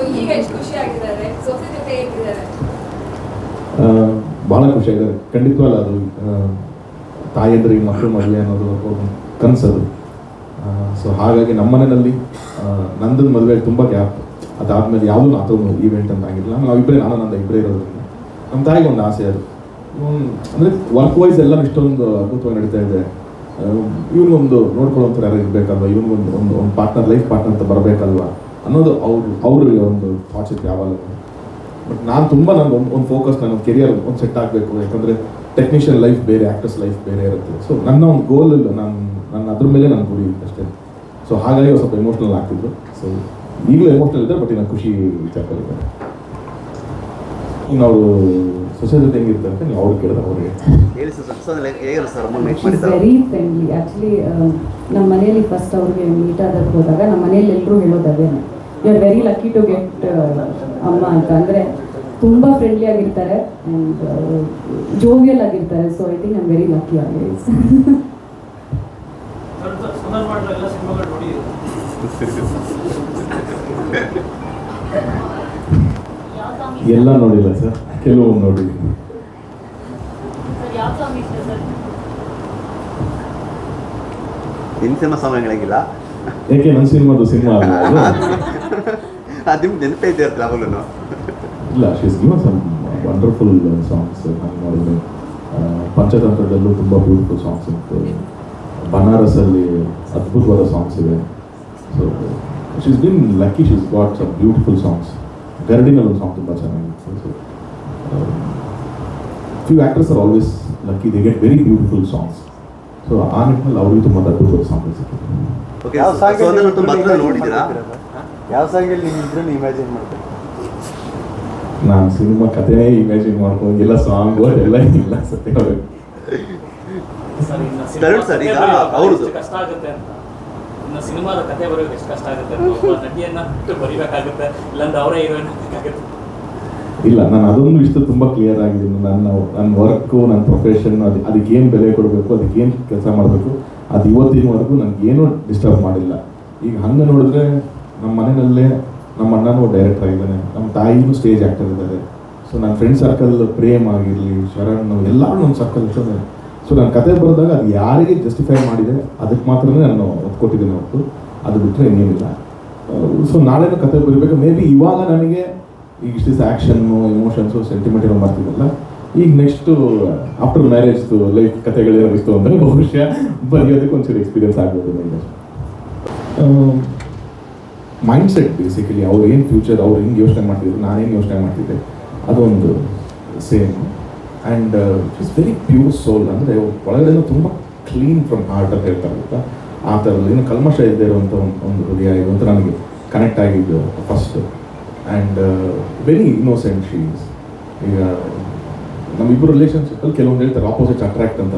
So ಈಗ ಖುಷಿ ಆಗಿದ್ದಾರೆ ಸೊಸೆ ಜೊತೆ ಆ, ಬಹಳ ಖುಷಿಯಾಗಿದೆ ಖಂಡಿತವಲ್ಲ ಅದು ತಾಯಿಯಂದ್ರಿಗೆ ಮಕ್ಕಳು ಮದುವೆ ಅನ್ನೋದು ಕನಸದು ಸೊ ಹಾಗಾಗಿ ನಮ್ಮ ಮನೆಯಲ್ಲಿ ನಂದನ ಮದುವೆ ತುಂಬ ಗ್ಯಾಪ್. ಅದಾದ್ಮೇಲೆ ಯಾವುದೂ ಥರ ಈವೆಂಟ್ ಅಂತ ಆಗಿಲ್ಲ ನಾವು ಇಬ್ಬರೇ ನಾನು ನಂದ ಇಬ್ಬರೇ ಇರೋದ್ರಿಂದ. ನಮ್ಮ ತಾಯಿಗೆ ಒಂದು ಆಸೆ ಅದು. ಅಂದರೆ ಅಂದ್ರೆ ವರ್ಕ್ ವೈಸ್ ಎಲ್ಲ ಇಷ್ಟೊಂದು ಅದ್ಭುತವಾಗಿ ನಡೀತಾ ಇದೆ. ಇವನಿಗೊಂದು ನೋಡ್ಕೊಳ್ಳೋಂಥ ಯಾರು ಇರಬೇಕಲ್ವ? ಇವನಿಗೊಂದು ಒಂದು ಒಂದು ಪಾರ್ಟ್ನರ್ ಲೈಫ್ ಪಾರ್ಟ್ನರ್ ಅಂತ ಬರಬೇಕಲ್ವಾ? ಅನ್ನೋದು ಅವರು ಅವ್ರಿಗೆ ಒಂದು ಥಾಟ್ಸ್ ಯಾವಾಗ. ಬಟ್ ನಾನು ತುಂಬ ನನ್ನ ಒಂದು ಒಂದು ಫೋಕಸ್ ನನ್ನ ಕೆರಿಯರ್ ಒಂದು ಸೆಟ್ ಆಗಬೇಕು. ಯಾಕಂದರೆ ಟೆಕ್ನಿಷಿಯನ್ ಲೈಫ್ ಬೇರೆ ಆ್ಯಕ್ಟರ್ಸ್ ಲೈಫ್ ಬೇರೆ ಇರುತ್ತೆ. ಸೊ ನನ್ನ ಒಂದು ಗೋಲ್ ನಾನು, ನನ್ನ ಅದ್ರ ಮೇಲೆ ನಾನು ಗುರಿ ಅಷ್ಟೇ. ಸೊ ಹಾಗಾಗಿ ಸ್ವಲ್ಪ ಎಮೋಷ್ನಲ್ ಆಗ್ತಿದ್ರು. ಸೊ ಈಗಲೂ ಎಮೋಷ್ನಲ್ ಇದೆ ಬಟ್ ಇನ್ನು ಖುಷಿ ವಿಚಾರದಲ್ಲಿದ್ದಾರೆ ಇನ್ನು ಅವರು ಸೊಸೆ ಜೊತೆ ಹೆಂಗಿರ್ತಾರೆ ಅಂತ ನೀವು ಅವ್ರು ಕೇಳಿದ್ರೆ ಅವ್ರಿಗೆ ಹೇಳಿ ಸರ್ ಸರ್ ಅಮ್ಮ ಮೀಟ್ ಮಾಡಿದ್ದಾರೆ ವೆರಿ ಫ್ರೆಂಡ್ಲಿ ಆ್ಯಕ್ಚುಲಿ ನಮ್ಮ ಮನೆಯಲ್ಲಿ ಫಸ್ಟ್ ಅವ್ರಿಗೆ ಮೀಟ್ ಆದಕ್ಕೆ ಹೋದಾಗ ನಮ್ಮ ಮನೆಯಲ್ಲಿ ಎಲ್ಲರೂ ಹೇಳೋದು ಅದೇನೆ you are very lucky to get ಅಮ್ಮ ಅಂತ. ಅಂದರೆ ತುಂಬ ಫ್ರೆಂಡ್ಲಿ ಆಗಿರ್ತಾರೆ ಆ್ಯಂಡ್ ಜೋವಿಯಲ್ ಆಗಿರ್ತಾರೆ. So I think I'm very lucky ಆಗಿ ಸುಂದರ್ ಮಾಡಿರೋ ಎಲ್ಲ ಸಿನಿಮಾಗಳು ನೋಡಿದ್ದೀರಾ ಎಲ್ಲ ನೋಡಿಲ್ಲ ಸರ್. ಕೆಲವೊಂದು ನೋಡಿದ್ದೀನಿ ಸಾಂಗ್ ಹೇಳಂಗಿಲ್ಲ ಯಾಕೆ ನನ್ನ ಸಿನಿಮಾದು ಸಿನಿಮಾ ಅಲ್ಲ ಅದು? ನಿಮ್ಗೆ ನೆನಪೇ ಇದೆ ಅವಾಗಲೂ ಇಲ್ಲ she's given some wonderful songs ನಾನು ನೋಡಿದ್ರೆ ಪಂಚತಂತ್ರದಲ್ಲೂ ತುಂಬ ಬ್ಯೂಟಿಫುಲ್ ಸಾಂಗ್ಸ್ ಇತ್ತು. ಬನಾರಸಲ್ಲಿ ಅದ್ಭುತವಾದ ಸಾಂಗ್ಸ್ ಇದೆ so she's been lucky she's got some beautiful songs ಗರಡಿನಲ್ಲಿ ಒಂದು ಸಾಂಗ್ ತುಂಬ ಚೆನ್ನಾಗಿತ್ತು so few actors are always lucky they get very beautiful songs so ಆ ನಿಟ್ಟಿನಲ್ಲಿ ಅವ್ರಿಗೆ ತುಂಬ ಅದ್ಭುತ ಸಾಂಗ್ ಸಿಕ್ಕಿದೆ. ಓಕೆ ಯಾವ ನೋಡಿದ್ದೀರಾ? ಸಾಂಗಲ್ಲಿ ನೀವು ಇದ್ರೂ ಇಮ್ಯಾಜಿನ್ ಮಾಡ್ತೀರಾ? ನಾನು ಸಿನಿಮಾ ಕಥೆನೇ ಇಮ್ಯಾಜಿನ್ ಮಾಡ್ಕೊಂಡು ಎಲ್ಲ ಸಾಂಗು ಎಲ್ಲ ಇಲ್ಲ ಸತ್ಯ ತರುಣ್ ಸರ್, ಈಗ ಅವ್ರದ್ದು. ಕಷ್ಟ ಆಗುತ್ತೆ ಅಂತ. ಇನ್ನು ಸಿನಿಮಾದ ಕಥೆ ಬರೆಯೋಕೆ ಎಷ್ಟು ಕಷ್ಟ ಆಗುತ್ತೆ. ಒಬ್ಬ ನಟಿಯನ್ನ ಬಿಟ್ಟು ಬರಿಬೇಕಾಗುತ್ತೆ. ಇಲ್ಲಾಂದ್ರೆ ಅವರೇ ಹೀರೋಯಿನ್ ಆಗಬೇಕಾಗುತ್ತೆ ಇಲ್ಲ, ನಾನು ಅದೊಂದು ವಿಷಯ ತುಂಬ ಕ್ಲಿಯರ್ ಆಗಿದ್ದೀನಿ ನನ್ನ ನನ್ನ ವರ್ಕು, ನನ್ನ ಪ್ರೊಫೆಷನ್ ಅದು ಅದಕ್ಕೇನು ಬೆಲೆ ಕೊಡಬೇಕು ಅದಕ್ಕೇನು ಕೆಲಸ ಮಾಡಬೇಕು, ಅದು ಇವತ್ತಿನವರೆಗೂ ನನಗೇನು ಡಿಸ್ಟರ್ಬ್ ಮಾಡಿಲ್ಲ. ಈಗ ಹಂಗೆ ನೋಡಿದ್ರೆ ನಮ್ಮ ಮನೆಯಲ್ಲೇ ನಮ್ಮ ಅಣ್ಣನೂ ಡೈರೆಕ್ಟರ್ ಆಗಿದ್ದಾನೆ. ನಮ್ಮ ತಾಯಿನೂ ಸ್ಟೇಜ್ ಆ್ಯಕ್ಟರ್ ಇದ್ದಾರೆ. ಸೊ ನನ್ನ ಫ್ರೆಂಡ್ ಸರ್ಕಲ್ ಪ್ರೇಮ್ ಆಗಿರಲಿ, ಶರಣ್ ಎಲ್ಲರೂ ನನ್ನ ಸರ್ಕಲ್ ಇರ್ತದೆ. ಸೊ ನಾನು ಕತೆ ಬರೆದಾಗ ಅದು ಯಾರಿಗೆ ಜಸ್ಟಿಫೈ ಮಾಡಿದೆ ಅದಕ್ಕೆ ಮಾತ್ರ ನಾನು ಒತ್ಕೊಟ್ಟಿದ್ದೇನೆ ಹೊರತು. ಅದು ಬಿಟ್ಟರೆ ಇನ್ನೇನಿಲ್ಲ. ಸೊ ನಾಳೆನೂ ಕತೆ ಬರೀಬೇಕು. ಮೇ ಬಿ ಇವಾಗ ನನಗೆ ಈಗ ಇಷ್ಟಿಸ್ ಆ್ಯಕ್ಷನ್ನು ಇಮೋಷನ್ಸು ಸೆಂಟಿಮೆಂಟ್ ಏನೋ ಮಾಡ್ತಿದ್ದಲ್ಲ ಈಗ ನೆಕ್ಸ್ಟು ಆಫ್ಟರ್ ಮ್ಯಾರೇಜ್ದು ಲೈಫ್ ಕತೆಗಳೇನೋ ಇತ್ತು ಅಂದರೆ ಬಹುಶಃ ಬರೆಯೋದಕ್ಕೆ ಒಂಚೂರು ಎಕ್ಸ್ಪೀರಿಯನ್ಸ್ ಆಗ್ಬೋದು ನನಗೆ. ಮೈಂಡ್ ಸೆಟ್ ಬೇಸಿಕಲಿ ಅವ್ರು ಏನು ಫ್ಯೂಚರ್ ಅವ್ರು ಹೆಂಗೆ ಯೋಚನೆ ಮಾಡ್ತಿದ್ರು, ನಾನೇನು ಯೋಚನೆ ಮಾಡ್ತಿದ್ದೆ, ಅದೊಂದು same and it's very pure soul ಅಂದರೆ ಒಳಗಡೆ ತುಂಬ ಕ್ಲೀನ್ ಫ್ರಮ್ ಹಾರ್ಟ್ ಅಂತ ಹೇಳ್ತಾರೆ, ಗೊತ್ತಾ? ಆ ಥರದ್ದು. ಏನು ಕಲ್ಮಶ ಇಲ್ಲದೆ ಇರುವಂಥ ಒಂದು ಹೃದಯ ಇದು ಅಂತ ನನಗೆ ಕನೆಕ್ಟ್ ಆಗಿದ್ದು first and very innocent she's ಈಗ ನಮ್ಮಿಬ್ಬರು ರಿಲೇಷನ್ಶಿಪ್ಪಲ್ಲಿ ಕೆಲವೊಂದು ಹೇಳ್ತಾರೆ ಆಪೋಸಿಟ್ ಅಟ್ರಾಕ್ಟ್ ಅಂತ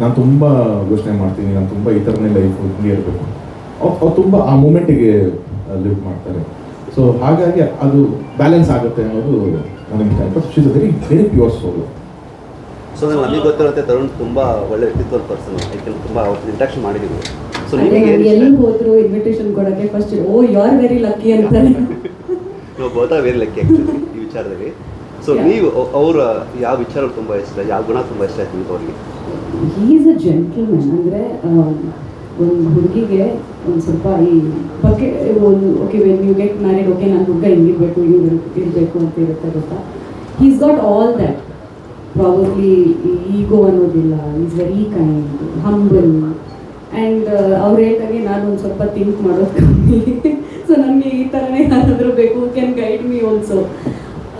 ನಾನು ತುಂಬ ಯೋಚನೆ ಮಾಡ್ತೀನಿ, ನಾನು ತುಂಬ ಈ ಥರನೇ ಲೈಫ್ ಹಿಂಗೆ ಇರಬೇಕು. ಅವ್ರು ತುಂಬ ಆ ಮೂಮೆಂಟಿಗೆ ಲಿವ್ ಮಾಡ್ತಾರೆ. ಸೊ ಹಾಗಾಗಿ ಅದು ಬ್ಯಾಲೆನ್ಸ್ ಆಗುತ್ತೆ ಅನ್ನೋದು ನನಗೆ but she's a very very pure soul so ನಮಗೆ ಗೊತ್ತಿರುತ್ತೆ ತರುಣ್ ತುಂಬ ಒಳ್ಳೆ ವ್ಯಕ್ತಿತ್ವದ ಪರ್ಸನ್ ಯಾಕೆಂದ್ರೆ ತುಂಬ ಇಂಟ್ರಾಕ್ಷನ್ ಮಾಡಿದ್ದೀವಿ ಸೊ ನಿಮಗೆ ಎಲ್ಲಿ ಹೋದ್ರು ಇನ್ವಿಟೇಷನ್ ಕೊಡಕ್ಕೆ first oh you are very lucky ಅಂತಾರೆ ನಾವು ಬೋತಾ ವೆರಿ ಲಕ್ಕಿ ಆ್ಯಕ್ಚುಲಿ ಈ ವಿಚಾರದಲ್ಲಿ. ಸೊ. ನೀವು ಅವರ ಯಾವ ವಿಚಾರ ತುಂಬ ಇಷ್ಟ? ಯಾವ ಗುಣ ತುಂಬ ಇಷ್ಟ ಆಯ್ತು ನಿಮ್ಗೆ ಅವ್ರಿಗೆ? ಈಸ್ ಅ ಜೆಂಟಲ್ಮನ್ ಅಂದರೆ ಒಂದು ಹುಡುಗಿಗೆ ಒಂದು ಸ್ವಲ್ಪ ಈ ಬಗ್ಗೆ ಒಂದು okay when you get married okay ನಾನು ಹುಡುಗ ಹಿಂಗಿರ್ಬೇಕು ಹಿಂಗೆ ಇರಬೇಕು ಅಂತ ಇರುತ್ತೆ ಗೊತ್ತಾ? He's got all that probably ego ಅನ್ನೋದಿಲ್ಲ. Is very kind humble and ಅವ್ರು ಹೇಳ್ದಾಗೆ ನಾನು ಒಂದು ಸ್ವಲ್ಪ ಥಿಂಕ್ ಮಾಡೋದು ಕಮ್ಮಿ. ಸೊ ನನಗೆ ಈ ಥರನೇ ಯಾರಾದರೂ ಬೇಕು can guide me also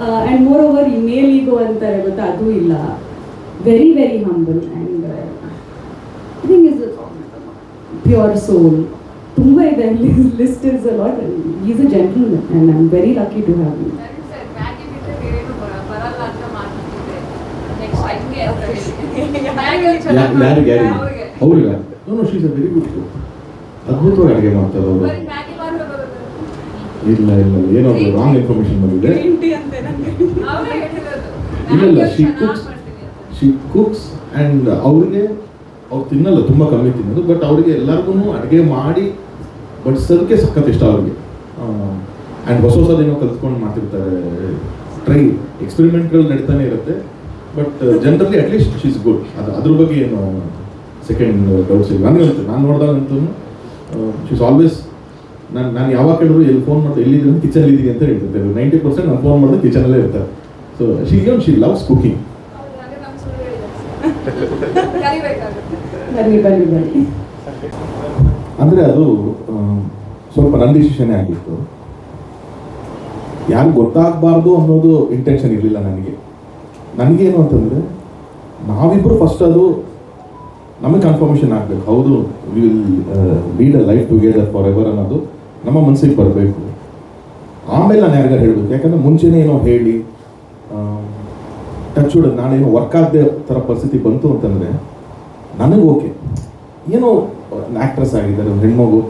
and more over ಈ ಮೇಲ್ ಈಗೋ ಅಂತಾರೆ ಗೊತ್ತಾ? ಅದು ಇಲ್ಲ. Very very humble and think is pure soul ತುಂಬ ಇದೆ list is a lot is a gentleman and I am very lucky to have you ಯಾರಿಗೆ ಯಾರಿಗೆ ಅವ್ರಿಗೆ. ಅವ್ರಿಗೆ no she's a very good ಅದ್ಭುತವಾಗಿ ಅಡುಗೆ ಮಾಡ್ತಾರೆ ಅವರು ಇಲ್ಲ ಇಲ್ಲ ಏನೋ ರಾಂಗ್ ಇನ್ಫಾರ್ಮೇಶನ್ ಬಂದಿದೆ. ಇಲ್ಲ ಇಲ್ಲ. She cooks. She cooks and ಅವ್ರಿಗೆ ಅವ್ರು ತಿನ್ನಲ್ಲ ತುಂಬ ಕಮ್ಮಿ ತಿನ್ನೋದು. ಬಟ್ ಅವರಿಗೆ ಎಲ್ಲರಿಗೂ ಅಡುಗೆ ಮಾಡಿ ಬಡಿಸೋದಕ್ಕೆ ಸಖತ್ ಇಷ್ಟ ಅವ್ರಿಗೆ. ಆ್ಯಂಡ್ ಹೊಸ ಹೊಸದೇನೋ ಕಲ್ತ್ಕೊಂಡು ಮಾಡ್ತಿರ್ತಾರೆ. ಟ್ರೈ ಎಕ್ಸ್ಪೆರಿಮೆಂಟ್ಗಳು ನಡೀತಾನೆ ಇರುತ್ತೆ. But generally at least she's good ಅದು ಅದ್ರ ಬಗ್ಗೆ ಏನು ಸೆಕೆಂಡ್ ಡೌಟ್ಸ್ ಇಲ್ಲ. ನನಗಂತೂ ನಾನು ನೋಡಿದಾಗಂತೂ ಶೀಸ್ ಆಲ್ವೇಸ್ ನಾನು ನಾನು ಯಾವಾಗ ಕೇಳಿದ್ರು ಎಲ್ಲಿ ಫೋನ್ ಮಾಡಿದ್ರೆ ಎಲ್ಲಿದ್ದೀನಿ ಅಂತ ಕಿಚನ್ ಇದ್ದೀನಿ ಅಂತ ಹೇಳ್ತಿರ್ತಾರೆ. ನೈಂಟಿ ಪರ್ಸೆಂಟ್ ನಾನು ಫೋನ್ ಮಾಡಿದ್ರೆ ಕಿಚನಲ್ಲೇ ಇರ್ತಾರೆ. So she even she loves cooking ಅಂದರೆ ಅದು ಸ್ವಲ್ಪ ನನ್ನ ಡಿಸಿಷನೇ ಆಗಿತ್ತು. ಯಾರು ಗೊತ್ತಾಗಬಾರ್ದು ಅನ್ನೋದು ಇಂಟೆನ್ಷನ್ ಇರಲಿಲ್ಲ ನನಗೆ. ನನಗೇನು ಅಂತಂದರೆ ನಾವಿಬ್ಬರು ಫಸ್ಟ್ ಅದು ನಮಗೆ ಕನ್ಫರ್ಮೇಷನ್ ಆಗಬೇಕು. ಹೌದು we will lead a life together for ever ಅನ್ನೋದು ನಮ್ಮ ಮನಸ್ಸಿಗೆ ಬರಬೇಕು. ಆಮೇಲೆ ನಾನು ಯಾರಿಗಾರು ಹೇಳಬೇಕು, ಯಾಕಂದರೆ ಮುಂಚೆನೇ ಏನೋ ಹೇಳಿ ಟಚ್ ಹುಡ್ ನಾನೇನೋ ವರ್ಕ್ ಆಗದೆ ಥರ ಪರಿಸ್ಥಿತಿ ಬಂತು ಅಂತಂದರೆ, ನನಗೆ ಓಕೆ ಏನೋ ಆ್ಯಕ್ಟ್ರೆಸ್ ಆಗಿದ್ದಾರೆ, ಒಂದು ಹೆಣ್ಮಗು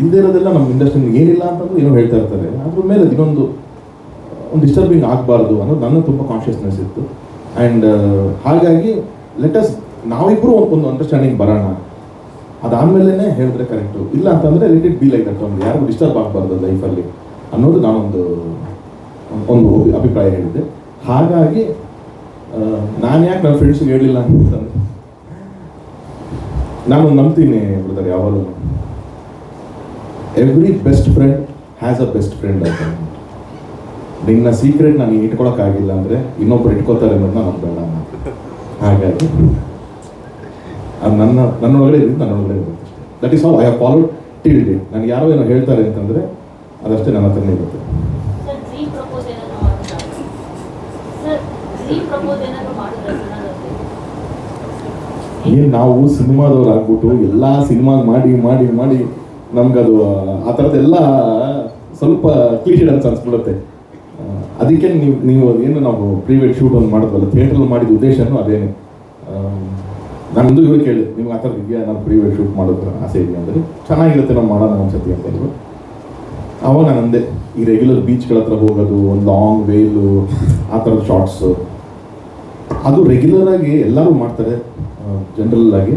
ಇಲ್ಲದೇ ಇರೋದೆಲ್ಲ ನಮ್ಮ ಇಂಡಸ್ಟ್ರಿ ಏನಿಲ್ಲ ಅಂತಂದು ಏನೋ ಹೇಳ್ತಾ ಇರ್ತಾರೆ. ಅದ್ರ ಮೇಲೆ ಇನ್ನೊಂದು ಒಂದು ಡಿಸ್ಟರ್ಬಿಂಗ್ ಆಗಬಾರ್ದು ಅನ್ನೋದು ನನ್ನ ತುಂಬ ಕಾನ್ಷಿಯಸ್ನೆಸ್ ಇತ್ತು. ಆ್ಯಂಡ್ ಹಾಗಾಗಿ ಲೆಟಸ್ ನಾವಿಬ್ಬರು ಒಂದು ಅಂಡರ್ಸ್ಟ್ಯಾಂಡಿಂಗ್ ಬರೋಣ. ಅದಾದಮೇಲೆ ಹೇಳಿದ್ರೆ ಕರೆಕ್ಟು ಇಲ್ಲ ಅಂತಂದರೆ let it be like that ಒಂದು ಯಾರಿಗೂ ಡಿಸ್ಟರ್ಬ್ ಆಗಬಾರ್ದು ಲೈಫಲ್ಲಿ ಅನ್ನೋದು ನಾನೊಂದು, ಒಂದು ಅಭಿ- ಅಭಿಪ್ರಾಯ ಹೇಳಿದ್ದೆ. ಹಾಗಾಗಿ ನಾನು ಯಾಕೆ ನನ್ನ ಫ್ರೆಂಡ್ಸ್ಗೆ ಹೇಳಿಲ್ಲ ಅಂತಂದ್ರೆ, ನಾನು ನಂಬ್ತೀನಿ ಬ್ರದರ್ ಯಾವಾಗಲೂ. Every best friend has a best friend ಅಂತ ನಿನ್ನ ಸೀಕ್ರೆಟ್ ನನಗೆ ಇಟ್ಕೊಳಕ್ಕಾಗಿಲ್ಲ ಅಂದ್ರೆ ಇನ್ನೊಬ್ರು ಇಟ್ಕೋತಾರೆ ಅನ್ನೋದನ್ನ ನಾನು ಬೇಡ ಹಾಗಾಗಿ ಅದು ನನ್ನ ನನ್ನೊಳಗಡೆ ಇದ್ದೀನಿ ನನ್ನೊಳಗಡೆ ಇರುತ್ತೆ. That is all I have followed till ನನಗೆ ಯಾರೋ ಏನೋ ಹೇಳ್ತಾರೆ ಅಂತಂದ್ರೆ ಅದಷ್ಟೇ ನನ್ನ ಹತ್ರನೇ ಇರುತ್ತೆ. ಏನು ನಾವು ಸಿನಿಮಾದವ್ರು ಆಗ್ಬಿಟ್ಟು ಎಲ್ಲ ಸಿನಿಮಾ ಮಾಡಿ ಮಾಡಿ ಮಾಡಿ ನಮ್ಗದು ಆ ಥರದ್ದೆಲ್ಲ ಸ್ವಲ್ಪ ಕ್ಲೀಶಿಡ್ ಅಂತ ಅನ್ಸ್ಬಿಡುತ್ತೆ. ಅದಕ್ಕೆ ನೀವು ನೀವು ಏನು ನಾವು ಪ್ರೀವೇಟ್ ಶೂಟ್ ಒಂದು ಮಾಡಿದ್ವಲ್ಲ ಥಿಯೇಟ್ರಲ್ಲಿ ಮಾಡಿದ ಉದ್ದೇಶನೂ ಅದೇನು. ನಂದು ಇವರು ಕೇಳಿ ನಿಮ್ಗೆ ಆ ಥರದ್ದು ಇದೆಯಾ? ನಾನು ಪ್ರೀವೇಟ್ ಶೂಟ್ ಮಾಡೋದು ಆಸೆ ಇದೆ ಅಂದರೆ, ಚೆನ್ನಾಗಿರುತ್ತೆ ನಾವು ಮಾಡೋಣ ಅಂತ ಹೇಳಿದ್ರು. ಅವಾಗ ನಾನು ಅಂದೆ, ಈ ರೆಗ್ಯುಲರ್ ಬೀಚ್ಗಳ ಹತ್ರ ಹೋಗೋದು, ಒಂದು ಲಾಂಗ್ ವೇಲು ಆ ಥರದ ಶಾರ್ಟ್ಸು ಅದು ರೆಗ್ಯುಲರ್ ಆಗಿ ಎಲ್ಲರೂ ಮಾಡ್ತಾರೆ ಜನರಲ್ ಆಗಿ.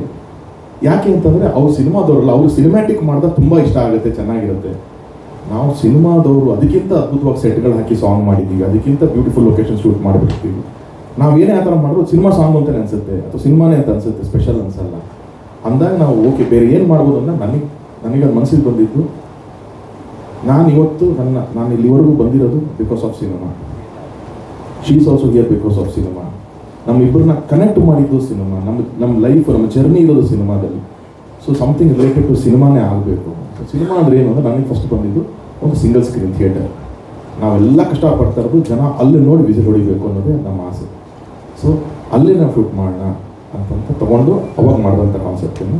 ಯಾಕೆ ಅಂತಂದರೆ, ಅವ್ರು ಸಿನಿಮಾದವ್ರಲ್ಲ, ಅವರು ಸಿನಿಮ್ಯಾಟಿಕ್ ಮಾಡಿದಾಗ ತುಂಬ ಇಷ್ಟ ಆಗುತ್ತೆ, ಚೆನ್ನಾಗಿರುತ್ತೆ. ನಾವು ಸಿನಿಮಾದವರು ಅದಕ್ಕಿಂತ ಅದ್ಭುತವಾಗಿ ಸೆಟ್ಗಳು ಹಾಕಿ ಸಾಂಗ್ ಮಾಡಿದ್ದೀವಿ ಅದಕ್ಕಿಂತ ಬ್ಯೂಟಿಫುಲ್ ಲೊಕೇಶನ್ ಶೂಟ್ ಮಾಡಿಬಿಡ್ತೀವಿ. ನಾವು ಏನೇ ಆ ಥರ ಮಾಡಿದ್ರು ಸಿನಿಮಾ ಸಾಂಗ್ ಅಂತಲೇ ಅನಿಸುತ್ತೆ, ಅಥವಾ ಸಿನಿಮಾನೇ ಅಂತ ಅನ್ಸುತ್ತೆ, ಸ್ಪೆಷಲ್ ಅನಿಸಲ್ಲ. ಅಂದಾಗ ನಾವು ಓಕೆ, ಬೇರೆ ಏನು ಮಾಡ್ಬೋದು ಅಂತ ನನಗೆ ನನಗೆ ಅದು ಮನಸ್ಸಿಗೆ ಬಂದಿದ್ದು, ನಾನು ಇವತ್ತು ನನ್ನ, ನಾನು ಇಲ್ಲಿವರೆಗೂ ಬಂದಿರೋದು because of cinema she's also here because of cinema ನಮ್ಮಿಬ್ಬರನ್ನ connect ಮಾಡಿದ್ದು ಸಿನಿಮಾ ನಮ್ಮ ನಮ್ಮ ಲೈಫ್ ನಮ್ಮ ಜರ್ನಿ ಇರೋದು ಸಿನಿಮಾದಲ್ಲಿ ಸೊ ಸಮಥಿಂಗ್ ರಿಲೇಟೆಡ್ ಟು ಸಿನಿಮಾನೇ ಆಗಬೇಕು. ಸಿನಿಮಾ ಅಂದರೆ ಏನು ಅಂದರೆ ನನಗೆ ಫಸ್ಟ್ ಬಂದಿದ್ದು ಒಂದು ಸಿಂಗಲ್ ಸ್ಕ್ರೀನ್ ಥಿಯೇಟರ್ ನಾವೆಲ್ಲ ಕಷ್ಟಪಡ್ತಾ ಇರೋದು ಜನ ಅಲ್ಲಿ ನೋಡಿ ವಿಸಿಟ್ ಹೊಡಿಬೇಕು ಅನ್ನೋದೇ ನಮ್ಮ ಆಸೆ. ಸೊ ಅಲ್ಲಿ ನಾವು ಶೂಟ್ ಮಾಡೋಣ ಅಂತಂತ ತಗೊಂಡು ಅವಾಗ ಮಾಡಿದಂಥ ಕಾನ್ಸೆಪ್ಟ್ ಏನು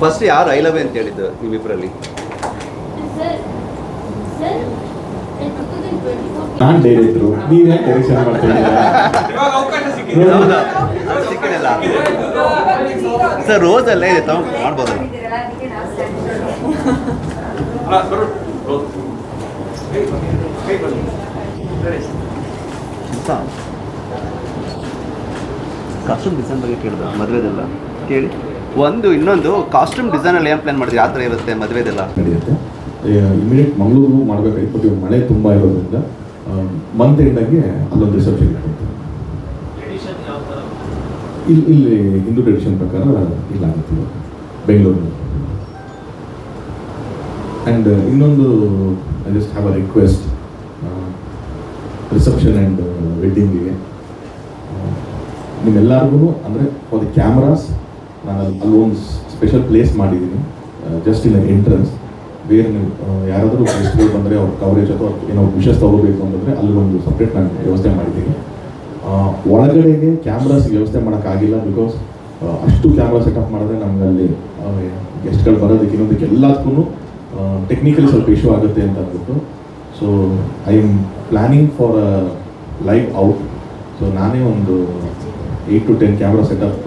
ಫಸ್ಟ್ ಯಾರು ಐ ಲವ್ ಅಂತ ಹೇಳಿದ್ದು ನಿಮ್ಮಿಬ್ಬರಲ್ಲಿ ನಾನು ಡೈರೆಕ್ಟ್ರು ನೀವೇ ಡೈರೆಕ್ಷನ್ ಮಾಡ್ತಿದ್ದೀರಾ ಸರ್ ರೋಸ್ ಅಲ್ಲೇ ಇದೆ ತಗೊಂಡು ಮಾಡ್ಬೋದಲ್ಲ ಕಾಸ್ಟ್ಯೂಮ್ ಡಿಸೈನ್ ಬಗ್ಗೆ ಕೇಳಿದ ಮದುವೆದೆಲ್ಲ? ಕೇಳಿ. ಒಂದು ಇನ್ನೊಂದು ಕಾಸ್ಟ್ಯೂಮ್ ಡಿಸೈನಲ್ಲಿ ಏನು ಪ್ಲಾನ್ ಮಾಡಿದ್ರಿ? ಯಾವ ಥರ ಇರುತ್ತೆ ಮದುವೆದೆಲ್ಲ? ನಡೆಯುತ್ತೆ. ಇಮಿಡಿಯೇಟ್ ಮಂಗಳೂರು ಮಾಡಬೇಕಾಗಿತ್ತು ಬಟ್ ಮಳೆ ತುಂಬ ಇರೋದ್ರಿಂದ ಮಂತ್ ಎಂಡಾಗಿ ಅಲ್ಲೊಂದು ರಿಸೆಪ್ಷನ್ ಇಟ್ಕೊಳ್ತೀವಿ ಥರ? ಇಲ್ಲಿ ಇಲ್ಲಿ ಹಿಂದೂ ಟ್ರೆಡಿಷನ್ ಪ್ರಕಾರ ಇಲ್ಲ ಅಂತೀವಿ ಬೆಂಗಳೂರಿನ ಆ್ಯಂಡ್ ಇನ್ನೊಂದು I just have a request reception and ವೆಡ್ಡಿಂಗಿಗೆ ನಿಮ್ಮೆಲ್ಲರಿಗೂ, ಅಂದರೆ ಫಾರ್ ದಿ ಕ್ಯಾಮ್ರಾಸ್ ನಾನು ಅಲ್ಲಿ ಸ್ಪೆಷಲ್ ಪ್ಲೇಸ್ ಮಾಡಿದ್ದೀನಿ. ಜಸ್ಟ್ ಇನ್ ಎಂಟ್ರೆನ್ಸ್ ಬೇರೆ ನೀವು ಯಾರಾದರೂ ಗೆಸ್ಟ್ಗಳು ಬಂದರೆ ಅವ್ರ ಕವರೇಜ್ ಅಥವಾ ಏನೋ ವಿಶೇಷ ತಗೋಬೇಕು ಅಂತಂದರೆ ಅಲ್ಲೊಂದು ಸಪ್ರೇಟ್ ನಾನು ವ್ಯವಸ್ಥೆ ಮಾಡಿದ್ದೀನಿ. ಒಳಗಡೆಗೆ ಕ್ಯಾಮ್ರಾಸ್ ವ್ಯವಸ್ಥೆ ಮಾಡೋಕ್ಕಾಗಿಲ್ಲ ಬಿಕಾಸ್ ಅಷ್ಟು ಕ್ಯಾಮ್ರಾ ಸೆಟಪ್ ಮಾಡಿದ್ರೆ ನಮ್ಗೆ ಅಲ್ಲಿ ಗೆಸ್ಟ್ಗಳು ಬರೋದಕ್ಕೆ ಇನ್ನೊಂದಕ್ಕೆ ಎಲ್ಲದಕ್ಕೂ ಟೆಕ್ನಿಕಲಿ ಸ್ವಲ್ಪ ಇಶ್ಯೂ ಆಗುತ್ತೆ ಅಂತ ಅಂದ್ಬಿಟ್ಟು. So I am planning for live out so ನಾನೇ ಒಂದು eight to ten camera setup